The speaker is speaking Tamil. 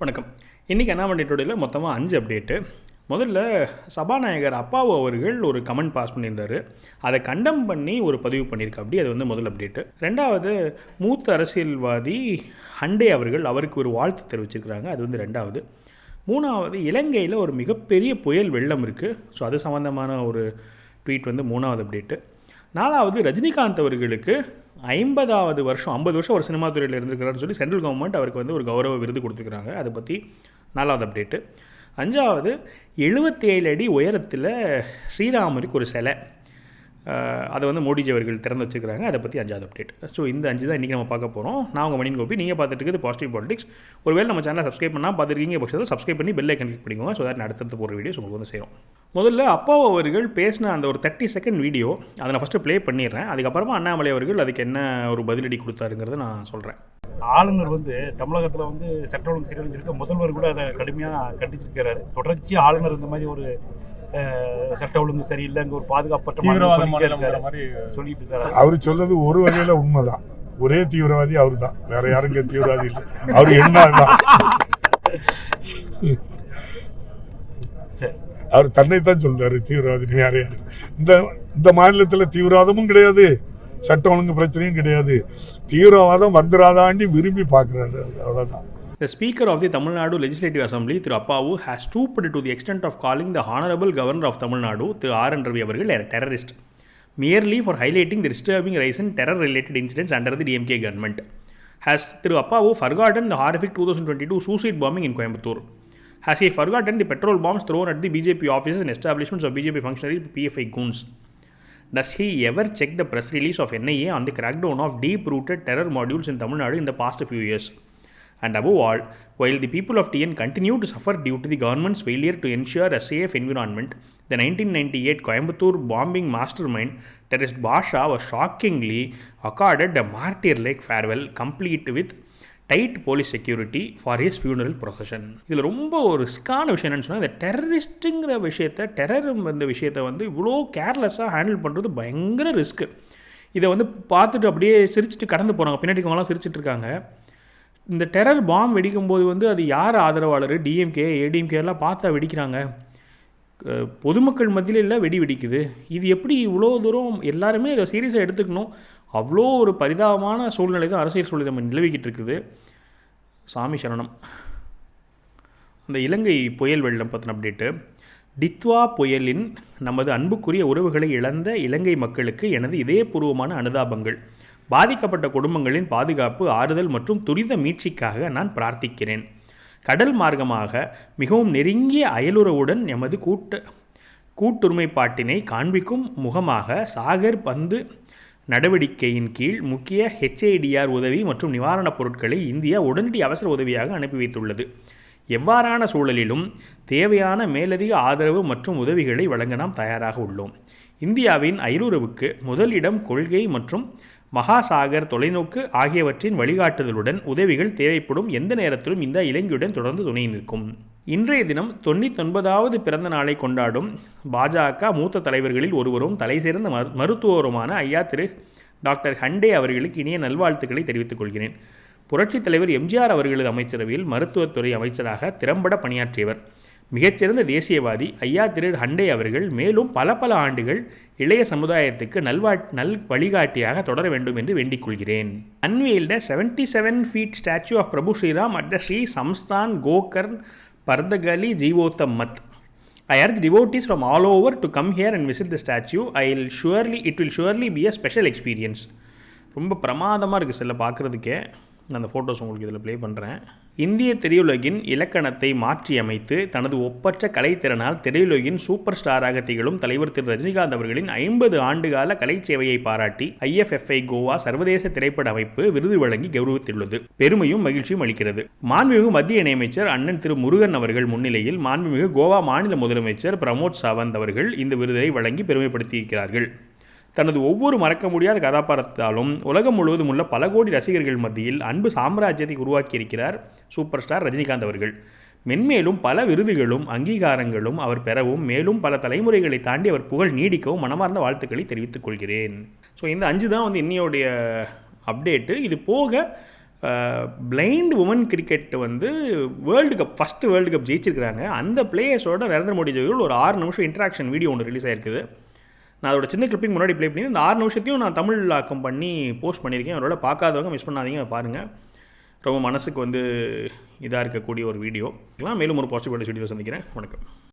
வணக்கம். இன்றைக்கி என்ன பண்ணிட்டோடையில் மொத்தமாக அஞ்சு அப்டேட்டு முதல்ல சபாநாயகர் அப்பாவு அவர்கள் ஒரு கமெண்ட் பாஸ் பண்ணியிருந்தார். அதை கண்டம் பண்ணி ஒரு பதிவு பண்ணியிருக்க அப்படி. அது வந்து முதல் அப்டேட்டு ரெண்டாவது மூத்த அரசியல்வாதி ஹண்டே அவர்கள் அவருக்கு ஒரு வாழ்த்து தெரிவிச்சிருக்கிறாங்க. அது வந்து ரெண்டாவது. மூணாவது இலங்கையில் ஒரு மிகப்பெரிய புயல் வெள்ளம் இருக்குது ஸோ அது சம்மந்தமான ஒரு ட்வீட் வந்து மூணாவது அப்டேட்டு நாலாவது ரஜினிகாந்த் அவர்களுக்கு ஐம்பதாவது வருஷம் ஐம்பது வருஷம் ஒரு சினிமா துறையில் இருந்திருக்கிறாருன்னு சொல்லி சென்ட்ரல் கவர்மெண்ட் அவருக்கு வந்து ஒரு கௌரவ விருது கொடுத்துருக்குறாங்க. அதை பற்றி நாலாவது அப்டேட்டு அஞ்சாவது எழுபத்தி ஏழு அடி உயரத்தில் ஸ்ரீராமருக்கு ஒரு சிலை. அதை வந்து மோடிஜி அவர்கள் திறந்து வச்சுருக்காங்க அதை பற்றி அஞ்சாவது அப்டேட் ஸோ இந்த அஞ்சு தான் இன்றைக்கி நம்ம பார்க்க போகிறோம் நான் உங்கள் மணியின் கோபி. நீங்கள் பார்த்துட்டு இருக்குது பாசிட்டிவ் பாலிடிக்ஸ் ஒருவேளை நம்ம சேனலை சப்ஸ்கிரைப் பண்ணால் பார்த்துருக்கீங்க பட்சத்தில் சப்ஸ்கிரைப் பண்ணி பெல் ஐக்கன் கிளிக் பண்ணிக்கோங்க. ஸோ தட் அடுத்தடுத்து போகிற வீடியோஸ் உங்களுக்கு வந்து சேரும். முதல்ல அப்பா அவர்கள் பேசின அந்த ஒரு தேர்ட்டி செகண்ட் வீடியோ அதை நான் ஃபஸ்ட்டு ப்ளே பண்ணிடுறேன். அதுக்கப்புறமா அண்ணாமலை அவர்கள் அதுக்கு என்ன ஒரு பதிலடி கொடுத்தாருங்கிறத நான் சொல்கிறேன் ஆளுநர் வந்து தமிழகத்துல வந்து சட்ட ஒழுங்கு சீரழிஞ்சு இருக்க முதல்வர் கூட அதை கடுமையாக கண்டிச்சிருக்கிறாரு. தொடர்ச்சி ஆளுநர் இந்த மாதிரி ஒரு சட்ட ஒழுங்கு சரியில்லை இங்க ஒரு பாதுகாப்பற்ற சொல்லிட்டு இருக்காரு. அவர் சொல்லது ஒரு வகையில உண்மைதான். ஒரே தீவிரவாதி அவர் தான் வேற யாரும் இங்க தீவிரவாதி இல்லை. அவர் என்ன அவர் தன்னைத்தான் சொல்றாரு தீவிரவாதி யார் யாரு இந்த இந்த மாநிலத்துல தீவிரவாதமும் கிடையாது சட்ட ஒழுங்கு பிரச்சனையும் கிடையாது தீவிரவாதம் வந்துராதாண்டி விரும்பி பார்க்கறாரு அது அவ்வளவுதான் The Speaker of the Tamil Nadu Legislative Assembly, Thiru Appavu, has stooped to the extent of calling the Honorable Governor of Tamil Nadu, Thiru R N Ravi அவர்கள் a terrorist, merely for highlighting the disturbing rise in terror-related incidents under the DMK government. Has Thiru Appavu forgotten the horrific 2022 suicide bombing in Coimbatore? Has he forgotten the petrol bombs thrown at the BJP offices and establishments of BJP functionaries, PFI goons? Does he ever check the press release of NIA on the crackdown of deep-rooted terror modules in Tamil Nadu in the past few years? And above all, while the people of TN continue to suffer due to the government's failure to ensure a safe environment, the 1998 Coimbatore bombing mastermind terrorist Basha was shockingly accorded a martyr-like farewell complete with tight police security for his funeral procession இதில் ரொம்ப ஒரு ரிஸ்க்கான விஷயம் என்னன்னு சொன்னால் இந்த டெரரிஸ்ட்டுங்கிற விஷயத்தை டெரரும் இந்த விஷயத்தை வந்து இவ்வளோ கேர்லெஸ்ஸாக ஹேண்டில் பண்ணுறது பயங்கர ரிஸ்க்கு இதை வந்து பார்த்துட்டு அப்படியே சிரிச்சிட்டு கடந்து போகிறாங்க பின்னாடி இருக்கவங்களாம் சிரிச்சிட்டு இருக்காங்க. இந்த டெரர் பாம் வெடிக்கும்போது வந்து அது யார் ஆதரவாளர்? டிஎம்கே ஏடிஎம்கே எல்லாம் பார்த்தா வெடிக்கிறாங்க. பொதுமக்கள் மத்தியில் இல்லை வெடி வெடிக்குது. இது எப்படி இவ்வளோ தூரம் எல்லாருமே இதை சீரியஸாக எடுத்துக்கணும்? அவ்வளோ ஒரு பரிதாபமான சூழ்நிலை தான் அரசியல் சூழ்நிலை நம்ம நிலவிக்கிட்டு இருக்குது. சாமி சரணம். அந்த இலங்கை புயல் வெள்ளம் பற்றின அப்டேட்டு டித்வா புயலின் நமது அன்புக்குரிய உறவுகளை இழந்த இலங்கை மக்களுக்கு எனது இதயபூர்வமான அனுதாபங்கள். பாதிக்கப்பட்ட குடும்பங்களின் பாதுகாப்பு ஆறுதல் மற்றும் துரித மீட்சிக்காக நான் பிரார்த்திக்கிறேன். கடல் மார்க்கமாக மிகவும் நெருங்கிய அயலுறவுடன் எமது கூட்ட கூட்டுரிமைப்பாட்டினை காண்பிக்கும் முகமாக சாகர் பந்து நடவடிக்கையின் கீழ் முக்கிய ஹெச்ஏடிஆர் உதவி மற்றும் நிவாரணப் பொருட்களை இந்தியா உடனடி அவசர உதவியாக அனுப்பி வைத்துள்ளது. எவ்வாறான சூழலிலும் தேவையான மேலதிக ஆதரவு மற்றும் உதவிகளை வழங்க நாம் தயாராக உள்ளோம். இந்தியாவின் அயலுறவுக்கு முதலிடம் கொள்கை மற்றும் மகாசாகர் தொலைநோக்கு ஆகியவற்றின் வழிகாட்டுதலுடன் உதவிகள் தேவைப்படும் எந்த நேரத்திலும் இந்த இலங்கையுடன் தொடர்ந்து துணை நிற்கும். இன்றைய தினம் தொண்ணூத்தொன்பதாவது பிறந்த நாளை கொண்டாடும் பாஜக மூத்த தலைவர்களில் ஒருவரும் தலைசிறந்த சேர்ந்த மருத்துவருமான ஐயா திரு டாக்டர் ஹண்டே அவர்களுக்கு இனிய நல்வாழ்த்துக்களை தெரிவித்துக் கொள்கிறேன். புரட்சித் தலைவர் எம்ஜிஆர் அவர்களது அமைச்சரவையில் மருத்துவத்துறை அமைச்சராக திறம்பட பணியாற்றியவர். மிகச்சிறந்த தேசியவாதி ஐயா திரு ஹண்டே அவர்கள் மேலும் பல பல ஆண்டுகள் இளைய சமுதாயத்துக்கு நல்வா நல் வழிகாட்டியாக தொடர வேண்டும் என்று வேண்டிக் கொள்கிறேன். Unveiled seventy seven feet statue of Prabhu Shriram at the Shri Samsthan Gokarn Partagali Jeevottam Math urge devotees from all over to come here and visit the statue I I'll surely it will surely be a special experience ரொம்ப பிரமாதமாக இருக்குது சில பார்க்குறதுக்கே. நான் அந்த ஃபோட்டோஸ் உங்களுக்கு இதில் ப்ளே பண்ணுறேன் இந்திய திரையுலகின் இலக்கணத்தை மாற்றியமைத்து தனது ஒப்பற்ற கலைத்திறனால் திரையுலகின் சூப்பர் ஸ்டாராக திகழும் தலைவர் திரு ரஜினிகாந்த் அவர்களின் ஐம்பது ஆண்டுகால கலை சேவையை பாராட்டி ஐஎஃப்எஃப்ஐ கோவா சர்வதேச திரைப்பட அமைப்பு விருது வழங்கி கௌரவித்துள்ளது. பெருமையும் மகிழ்ச்சியும் அளிக்கிறது. மாண்புமிகு மத்திய இணையமைச்சர் அண்ணன் திரு முருகன் அவர்கள் முன்னிலையில் மாண்புமிகு கோவா மாநில முதலமைச்சர் பிரமோத் சாவந்த் அவர்கள் இந்த விருதை வழங்கி பெருமைப்படுத்தியிருக்கிறார்கள். தனது ஒவ்வொரு மறக்க முடியாத கதாபாத்திரத்தாலும் உலகம் முழுவதும் உள்ள பல கோடி ரசிகர்கள் மத்தியில் அன்பு சாம்ராஜ்யத்தை உருவாக்கியிருக்கிறார் சூப்பர் ஸ்டார் ரஜினிகாந்த் அவர்கள். மென்மேலும் பல விருதுகளும் அங்கீகாரங்களும் அவர் பெறவும் மேலும் பல தலைமுறைகளை தாண்டி அவர் புகழ் நீடிக்கவும் மனமார்ந்த வாழ்த்துக்களை தெரிவித்துக் கொள்கிறேன். ஸோ இந்த அஞ்சு தான் வந்து இன்னையோடைய அப்டேட்டு இது போக பிளைண்ட் உமன் கிரிக்கெட் வந்து world cup first world cup ஜெயிச்சிருக்கிறாங்க. அந்த பிளேயர்ஸோட நரேந்திர மோடி ஜெயிகள் ஒரு ஆறு நிமிஷம் இன்ட்ராக்ஷன் வீடியோ ஒன்று ரிலீஸ் ஆயிருக்குது. நான் அதோட சின்ன கிளிப்பிங் முன்னாடி ப்ளே பண்ணி இந்த ஆறு நிமிஷத்தையும் நான் தமிழ் ஆக்கம் பண்ணி போஸ்ட் பண்ணியிருக்கேன் அதோட பார்க்காதவங்க மிஸ் பண்ணாதீங்க பாருங்கள் ரொம்ப மனசுக்கு வந்து இதாக இருக்கக்கூடிய ஒரு வீடியோ மேலும் ஒரு பாசிட்டிவ் வீடியோ சந்திக்கிறேன். வணக்கம்.